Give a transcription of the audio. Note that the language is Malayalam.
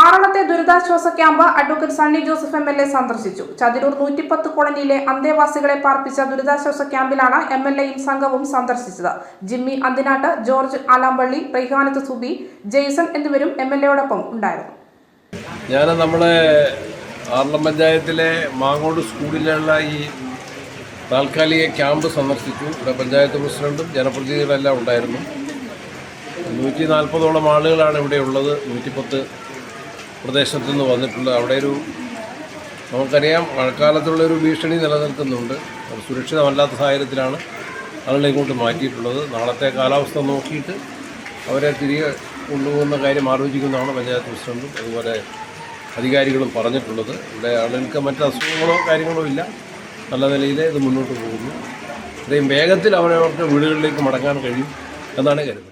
ആറളത്തെ ദുരിതാശ്വാസ camp advocate Sunny Joseph M L A സന്ദർശിച്ചു. ചതിരൂർ നൂറ്റിപ്പത്ത് കോളനിയിലെ അന്തേവാസികളെ പാർപ്പിച്ച ദുരിതാശ്വാസ ക്യാമ്പിലാണ് എം എൽ എയും സംഘവും സന്ദർശിച്ചത്. ജിമ്മി അന്തിനാട്ട് ജോർജ് ആലാമ്പള്ളി റൈഹാനത്ത് സുബി ജെയ്സൺ എന്നിവരും എം എൽ എയോടൊപ്പം ഉണ്ടായിരുന്നു. ഞാൻ നമ്മളെ ആറളം പഞ്ചായത്തിലെ മാങ്ങോട് സ്കൂളിലുള്ള ഈ താൽക്കാലിക ക്യാമ്പ് സന്ദർശിച്ചു. ഇവിടെ പഞ്ചായത്ത് പ്രസിഡന്റും ജനപ്രതിനിധികളെല്ലാം ഉണ്ടായിരുന്നു. നൂറ്റി നാൽപ്പതോളം ആളുകളാണ് ഇവിടെ ഉള്ളത്. നൂറ്റിപ്പത്ത് പ്രദേശത്തു നിന്ന് വന്നിട്ടുള്ളത് അവിടെ ഒരു നമുക്കറിയാം മഴക്കാലത്തുള്ള ഒരു ഭീഷണി നിലനിൽക്കുന്നുണ്ട്. സുരക്ഷിതമല്ലാത്ത സാഹചര്യത്തിലാണ് ആളുകളെ ഇങ്ങോട്ട് മാറ്റിയിട്ടുള്ളത്. നാളത്തെ കാലാവസ്ഥ നോക്കിയിട്ട് അവരെ തിരികെ കൊണ്ടുപോകുന്ന കാര്യം ആലോചിക്കുന്നതാണ് പഞ്ചായത്ത് പ്രസിഡന്റും അതുപോലെ അധികാരികളും പറഞ്ഞിട്ടുള്ളത്. ഇവിടെ ആളുകൾക്ക് മറ്റ് അസുഖങ്ങളോ കാര്യങ്ങളോ ഇല്ല. നല്ല നിലയിൽ ഇത് മുന്നോട്ട് പോകുന്നു. ഇത്രയും വേഗത്തിൽ അവരവർക്ക് വീടുകളിലേക്ക് മടങ്ങാൻ കഴിയും എന്നാണ് കരുതുന്നത്.